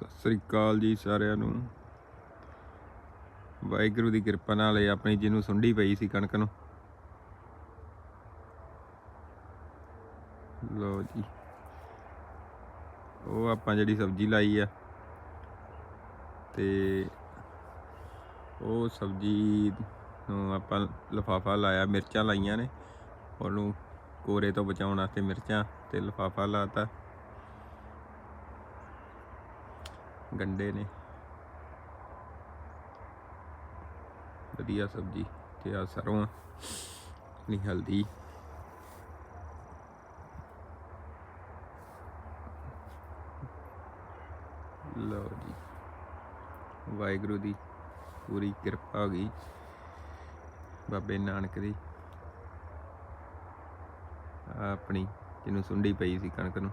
ਸਤਿ ਸ੍ਰੀ ਅਕਾਲ ਜੀ ਸਾਰਿਆਂ ਨੂੰ। ਵਾਹਿਗੁਰੂ ਦੀ ਕਿਰਪਾ ਨਾਲ ਇਹ ਆਪਣੀ ਜਿਹਨੂੰ ਸੁੰਡੀ ਪਈ ਸੀ ਕਣਕ ਨੂੰ। ਲੋ ਜੀ। ਉਹ ਆਪਾਂ ਜਿਹੜੀ ਸਬਜ਼ੀ ਲਾਈ ਆ ਤੇ ਉਹ ਸਬਜ਼ੀ ਨੂੰ ਆਪਾਂ ਲਫਾਫਾ ਲਾਇਆ, ਮਿਰਚਾਂ ਲਾਈਆਂ ਨੇ। ਉਹਨੂੰ ਕੋਰੇ ਤੋਂ ਬਚਾਉਣ ਵਾਸਤੇ ਮਿਰਚਾਂ ਤੇ ਲਫਾਫਾ ਲਾਤਾ। ਗੰਡੇ ਨੇ। ਵਧੀਆ ਸਬਜ਼ੀ ਤੇ ਆ ਸਰੋਂ ਨਹੀਂ ਹਲਦੀ। ਲਓ ਜੀ, ਵਾਹਿਗੁਰੂ ਦੀ ਪੂਰੀ ਕਿਰਪਾ ਹੋ ਗਈ ਬਾਬੇ ਨਾਨਕ ਦੀ। ਆਪਣੀ ਜਿਹਨੂੰ ਸੁੰਡੀ ਪਈ ਸੀ ਕਣਕ ਨੂੰ।